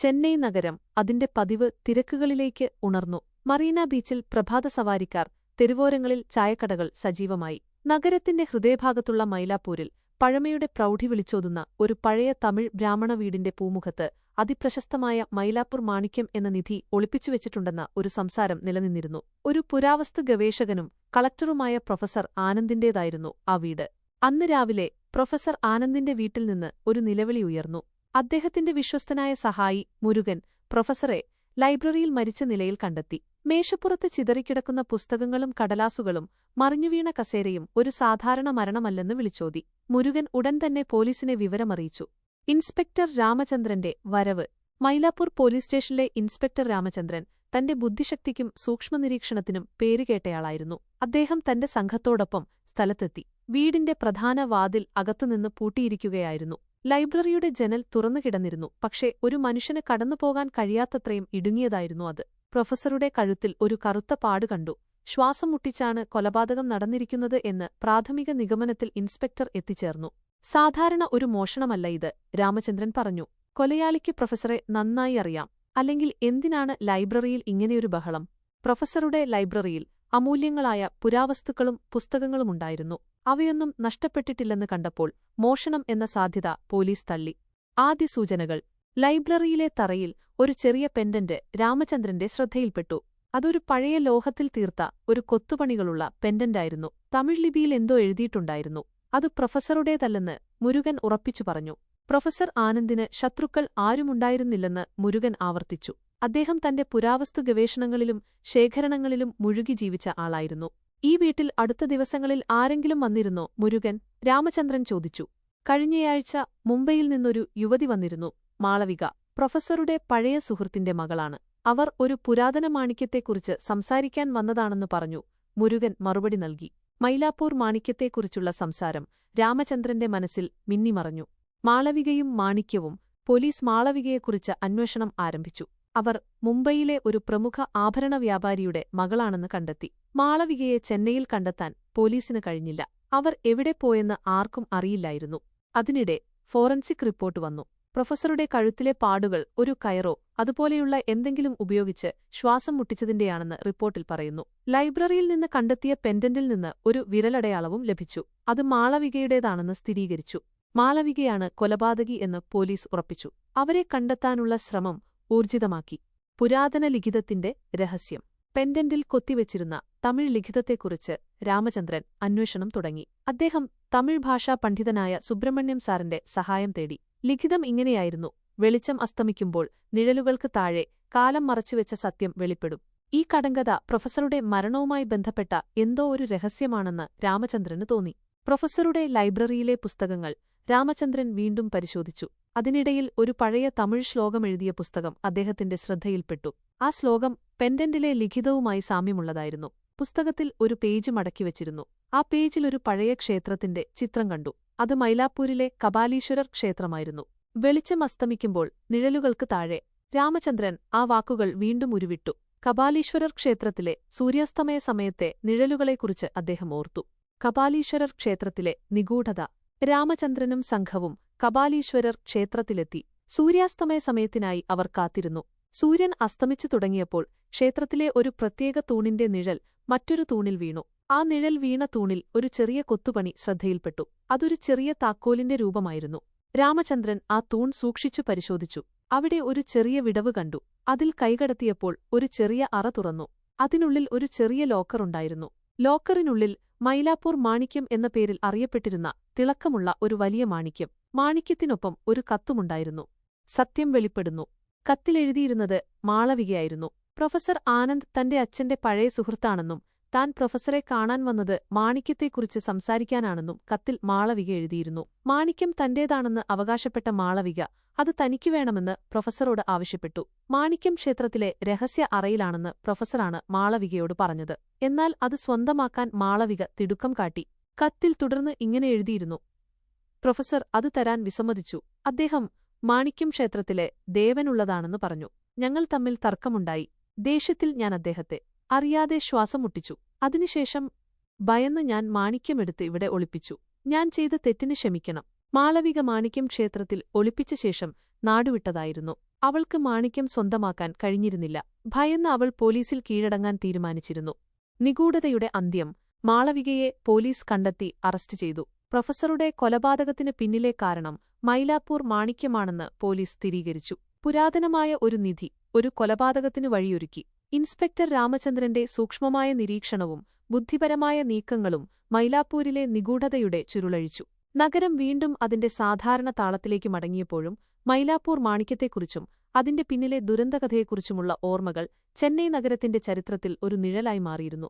ചെന്നൈ നഗരം അതിന്റെ പതിവ് തിരക്കുകളിലേക്ക് ഉണർന്നു. മറീന ബീച്ചിൽ പ്രഭാത സവാരിക്കാർ തെരുവോരങ്ങളിൽ ചായക്കടകൾ സജീവമായി. നഗരത്തിന്റെ ഹൃദയഭാഗത്തുള്ള മൈലാപ്പൂരിൽ പഴമയുടെ പ്രൗഢി വിളിച്ചോതുന്ന ഒരു പഴയ തമിഴ് ബ്രാഹ്മണ വീടിന്റെ പൂമുഖത്ത് അതിപ്രശസ്തമായ മൈലാപ്പൂർ മാണിക്യം എന്ന നിധി ഒളിപ്പിച്ചുവെച്ചിട്ടുണ്ടെന്ന ഒരു സംസാരം നിലനിന്നിരുന്നു. ഒരു പുരാവസ്തു ഗവേഷകനും കളക്ടറുമായ പ്രൊഫസർ ആനന്ദിന്റേതായിരുന്നു ആ വീട്. അന്ന് രാവിലെ പ്രൊഫസർ ആനന്ദിന്റെ വീട്ടിൽ നിന്ന് ഒരു നിലവിളി ഉയർന്നു. അദ്ദേഹത്തിന്റെ വിശ്വസ്തനായ സഹായി മുരുകൻ പ്രൊഫസറെ ലൈബ്രറിയിൽ മരിച്ച നിലയിൽ കണ്ടെത്തി. മേശപ്പുറത്ത് ചിതറിക്കിടക്കുന്ന പുസ്തകങ്ങളും കടലാസുകളും മറിഞ്ഞുവീണ കസേരയും ഒരു സാധാരണ മരണമല്ലെന്ന് വിളിച്ചോതി. മുരുകൻ ഉടൻ തന്നെ പോലീസിനെ വിവരമറിയിച്ചു. ഇൻസ്പെക്ടർ രാമചന്ദ്രന്റെ വരവ്. മൈലാപ്പൂർ പോലീസ് സ്റ്റേഷനിലെ ഇൻസ്പെക്ടർ രാമചന്ദ്രൻ തന്റെ ബുദ്ധിശക്തിക്കും സൂക്ഷ്മനിരീക്ഷണത്തിനും പേരുകേട്ടയാളായിരുന്നു അദ്ദേഹം തന്റെ സംഘത്തോടൊപ്പം സ്ഥലത്തെത്തി. വീടിന്റെ പ്രധാന വാതിൽ അകത്തുനിന്ന് പൂട്ടിയിരിക്കുകയായിരുന്നു. ലൈബ്രറിയുടെ ജനൽ തുറന്നുകിടന്നിരുന്നു. പക്ഷേ ഒരു മനുഷ്യന് കടന്നുപോകാൻ കഴിയാത്തത്രയും ഇടുങ്ങിയതായിരുന്നു അത്. പ്രൊഫസറുടെ കഴുത്തിൽ ഒരു കറുത്ത പാട് കണ്ടു. ശ്വാസം മുട്ടിച്ചാണ് കൊലപാതകം നടന്നിരിക്കുന്നത് എന്ന് പ്രാഥമിക നിഗമനത്തിൽ ഇൻസ്പെക്ടർ എത്തിച്ചേർന്നു. സാധാരണ ഒരു മോഷണമല്ല ഇത് രാമചന്ദ്രൻ പറഞ്ഞു. കൊലയാളിക്ക് പ്രൊഫസറെ നന്നായി അറിയാം. അല്ലെങ്കിൽ എന്തിനാണ് ലൈബ്രറിയിൽ ഇങ്ങനെയൊരു ബഹളം? പ്രൊഫസറുടെ ലൈബ്രറിയിൽ അമൂല്യങ്ങളായ പുരാവസ്തുക്കളും പുസ്തകങ്ങളുമുണ്ടായിരുന്നു. അവയൊന്നും നഷ്ടപ്പെട്ടിട്ടില്ലെന്ന് കണ്ടപ്പോൾ മോഷണം എന്ന സാധ്യത പോലീസ് തള്ളി. ആദ്യ സൂചനകൾ. ലൈബ്രറിയിലെ തറയിൽ ഒരു ചെറിയ പെൻഡന്റ് രാമചന്ദ്രന്റെ ശ്രദ്ധയിൽപ്പെട്ടു. അതൊരു പഴയ ലോഹത്തിൽ തീർത്ത ഒരു കൊത്തുപണികളുള്ള പെൻഡന്റായിരുന്നു. തമിഴ് ലിപിയിൽ എന്തോ എഴുതിയിട്ടുണ്ടായിരുന്നു. അത് പ്രൊഫസറുടേതല്ലെന്ന് മുരുകൻ ഉറപ്പിച്ചു പറഞ്ഞു. പ്രൊഫസർ ആനന്ദിന് ശത്രുക്കൾ ആരുമുണ്ടായിരുന്നില്ലെന്ന് മുരുകൻ ആവർത്തിച്ചു. അദ്ദേഹം തന്റെ പുരാവസ്തു ഗവേഷണങ്ങളിലും ശേഖരണങ്ങളിലും മുഴുകി ജീവിച്ച ആളായിരുന്നു. ഈ വീട്ടിൽ അടുത്ത ദിവസങ്ങളിൽ ആരെങ്കിലും വന്നിരുന്നോ? മുരുകൻ രാമചന്ദ്രൻ ചോദിച്ചു. കഴിഞ്ഞയാഴ്ച മുംബൈയിൽ നിന്നൊരു യുവതി വന്നിരുന്നു മാളവിക. പ്രൊഫസറുടെ പഴയ സുഹൃത്തിന്റെ മകളാണ്. അവർ ഒരു പുരാതന മാണിക്യത്തെക്കുറിച്ച് സംസാരിക്കാൻ വന്നതാണെന്ന് പറഞ്ഞു. മുരുകൻ മറുപടി നൽകി. മൈലാപ്പൂർ മാണിക്യത്തെക്കുറിച്ചുള്ള സംസാരം രാമചന്ദ്രന്റെ മനസ്സിൽ മിന്നിമറഞ്ഞു. മാളവികയും മാണിക്യവും പോലീസ് മാളവികയെക്കുറിച്ച് അന്വേഷണം ആരംഭിച്ചു. അവർ മുംബൈയിലെ ഒരു പ്രമുഖ ആഭരണ വ്യാപാരിയുടെ മകളാണെന്ന് കണ്ടെത്തി. മാളവികയെ ചെന്നൈയിൽ കണ്ടെത്താൻ പോലീസിന് കഴിഞ്ഞില്ല. അവർ എവിടെ പോയെന്ന് ആർക്കും അറിയില്ലായിരുന്നു. അതിനിടെ ഫോറൻസിക് റിപ്പോർട്ട് വന്നു. പ്രൊഫസറുടെ കഴുത്തിലെ പാടുകൾ ഒരു കയറോ അതുപോലെയുള്ള എന്തെങ്കിലും ഉപയോഗിച്ച് ശ്വാസം മുട്ടിച്ചതിന്റെയാണെന്ന് റിപ്പോർട്ടിൽ പറയുന്നു. ലൈബ്രറിയിൽ നിന്ന് കണ്ടെത്തിയ പെൻഡന്റിൽ നിന്ന് ഒരു വിരലടയാളവും ലഭിച്ചു. അത് മാളവികയുടേതാണെന്ന് സ്ഥിരീകരിച്ചു. മാളവികയാണ് കൊലപാതകി എന്ന് പോലീസ് ഉറപ്പിച്ചു. അവരെ കണ്ടെത്താനുള്ള ശ്രമം ഊർജിതമാക്കി. പുരാതന ലിഖിതത്തിന്റെ രഹസ്യം. പെൻഡന്റിൽ കൊത്തിവെച്ചിരുന്ന തമിഴ് ലിഖിതത്തെക്കുറിച്ച് രാമചന്ദ്രൻ അന്വേഷണം തുടങ്ങി. അദ്ദേഹം തമിഴ് ഭാഷാ പണ്ഡിതനായ സുബ്രഹ്മണ്യം സാറിന്റെ സഹായം തേടി. ലിഖിതം ഇങ്ങനെയായിരുന്നു. വെളിച്ചം അസ്തമിക്കുമ്പോൾ നിഴലുകൾക്ക് താഴെ കാലം മറച്ചുവെച്ച സത്യം വെളിപ്പെടും. ഈ കടങ്കഥ പ്രൊഫസറുടെ മരണവുമായി ബന്ധപ്പെട്ട എന്തോ ഒരു രഹസ്യമാണെന്ന് രാമചന്ദ്രന് തോന്നി. പ്രൊഫസറുടെ ലൈബ്രറിയിലെ പുസ്തകങ്ങൾ രാമചന്ദ്രൻ വീണ്ടും പരിശോധിച്ചു. അതിനിടയിൽ ഒരു പഴയ തമിഴ് ശ്ലോകം എഴുതിയ പുസ്തകം അദ്ദേഹത്തിന്റെ ശ്രദ്ധയിൽപ്പെട്ടു. ആ ശ്ലോകം പെൻഡന്റിലെ ലിഖിതവുമായി സാമ്യമുള്ളതായിരുന്നു. പുസ്തകത്തിൽ ഒരു പേജ് മടക്കിവച്ചിരുന്നു ആ പേജിൽ ഒരു പഴയ ക്ഷേത്രത്തിന്റെ ചിത്രം കണ്ടു. അത് മൈലാപ്പൂരിലെ കപാലീശ്വരർ ക്ഷേത്രമായിരുന്നു. വെളിച്ചം അസ്തമിക്കുമ്പോൾ നിഴലുകൾക്ക് താഴെ രാമചന്ദ്രൻ ആ വാക്കുകൾ വീണ്ടും ഉരുവിട്ടു. കപാലീശ്വരർ ക്ഷേത്രത്തിലെ സൂര്യാസ്തമയ സമയത്തെ നിഴലുകളെക്കുറിച്ച് അദ്ദേഹം ഓർത്തു. കപാലീശ്വരർ ക്ഷേത്രത്തിലെ നിഗൂഢത രാമചന്ദ്രനും സംഘവും കപാലീശ്വരർ ക്ഷേത്രത്തിലെത്തി. സൂര്യാസ്തമയ സമയത്തിനായി അവർ കാത്തിരുന്നു. സൂര്യൻ അസ്തമിച്ചു തുടങ്ങിയപ്പോൾ ക്ഷേത്രത്തിലെ ഒരു പ്രത്യേക തൂണിന്റെ നിഴൽ മറ്റൊരു തൂണിൽ വീണു. ആ നിഴൽ വീണ തൂണിൽ ഒരു ചെറിയ കൊത്തുപണി ശ്രദ്ധയിൽപ്പെട്ടു. അതൊരു ചെറിയ താക്കോലിന്റെ രൂപമായിരുന്നു. രാമചന്ദ്രൻ ആ തൂൺ സൂക്ഷിച്ചു പരിശോധിച്ചു. അവിടെ ഒരു ചെറിയ വിടവ് കണ്ടു. അതിൽ കൈകടത്തിയപ്പോൾ ഒരു ചെറിയ അറ തുറന്നു. അതിനുള്ളിൽ ഒരു ചെറിയ ലോക്കറുണ്ടായിരുന്നു ലോക്കറിനുള്ളിൽ മൈലാപ്പൂർ മാണിക്യം എന്ന പേരിൽ അറിയപ്പെട്ടിരുന്ന തിളക്കമുള്ള ഒരു വലിയ മാണിക്യം. മാണിക്യത്തിനൊപ്പം ഒരു കത്തുമുണ്ടായിരുന്നു. സത്യം വെളിപ്പെടുന്നു. കത്തിലെഴുതിയിരുന്നത് മാളവികയായിരുന്നു. പ്രൊഫസർ ആനന്ദ് തന്റെ അച്ഛന്റെ പഴയ സുഹൃത്താണെന്നും താൻ പ്രൊഫസറെ കാണാൻ വന്നത് മാണിക്യത്തെക്കുറിച്ച് സംസാരിക്കാനാണെന്നും കത്തിൽ മാളവിക എഴുതിയിരുന്നു. മാണിക്യം തന്റേതാണെന്ന് അവകാശപ്പെട്ട മാളവിക അത് തനിക്കു വേണമെന്ന് പ്രൊഫസറോട് ആവശ്യപ്പെട്ടു. മാണിക്യം ക്ഷേത്രത്തിലെ രഹസ്യ അറയിലാണെന്ന് പ്രൊഫസറാണ് മാളവികയോട് പറഞ്ഞത്. എന്നാൽ അത് സ്വന്തമാക്കാൻ മാളവിക തിടുക്കം കാട്ടി. കത്തിൽ തുടർന്ന് ഇങ്ങനെ എഴുതിയിരുന്നു. പ്രൊഫസർ അത് തരാൻ വിസമ്മതിച്ചു. അദ്ദേഹം മാണിക്യം ക്ഷേത്രത്തിലെ ദേവനുള്ളതാണെന്ന് പറഞ്ഞു. ഞങ്ങൾ തമ്മിൽ തർക്കമുണ്ടായി. ദേഷ്യത്തിൽ ഞാൻ അദ്ദേഹത്തെ അറിയാതെ ശ്വാസം മുട്ടിച്ചു അതിനുശേഷം ഭയന്ന് ഞാൻ മാണിക്യമെടുത്ത് ഇവിടെ ഒളിപ്പിച്ചു. ഞാൻ ചെയ്ത തെറ്റിന് ക്ഷമിക്കണം. മാളവിക മാണിക്യം ക്ഷേത്രത്തിൽ ഒളിപ്പിച്ച ശേഷം നാടുവിട്ടതായിരുന്നു. അവൾക്ക് മാണിക്യം സ്വന്തമാക്കാൻ കഴിഞ്ഞിരുന്നില്ല. ഭയന്ന് അവൾ പോലീസിൽ കീഴടങ്ങാൻ തീരുമാനിച്ചിരുന്നു. നിഗൂഢതയുടെ അന്ത്യം മാളവികയെ പോലീസ് കണ്ടെത്തി അറസ്റ്റ് ചെയ്തു. പ്രൊഫസറുടെ കൊലപാതകത്തിന് പിന്നിലെ കാരണം മൈലാപ്പൂർ മാണിക്യമാണെന്ന് പോലീസ് സ്ഥിരീകരിച്ചു. പുരാതനമായ ഒരു നിധി ഒരു കൊലപാതകത്തിന് വഴിയൊരുക്കി. ഇൻസ്പെക്ടർ രാമചന്ദ്രന്റെ സൂക്ഷ്മമായ നിരീക്ഷണവും ബുദ്ധിപരമായ നീക്കങ്ങളും മൈലാപ്പൂരിലെ നിഗൂഢതയുടെ ചുരുളഴിച്ചു. നഗരം വീണ്ടും അതിന്റെ സാധാരണ താളത്തിലേക്ക് മടങ്ങിയപ്പോഴും മൈലാപ്പൂർ മാണിക്യത്തെക്കുറിച്ചും അതിന്റെ പിന്നിലെ ദുരന്തകഥയെക്കുറിച്ചുമുള്ള ഓർമ്മകൾ ചെന്നൈ നഗരത്തിന്റെ ചരിത്രത്തിൽ ഒരു നിഴലായി മാറിയിരുന്നു.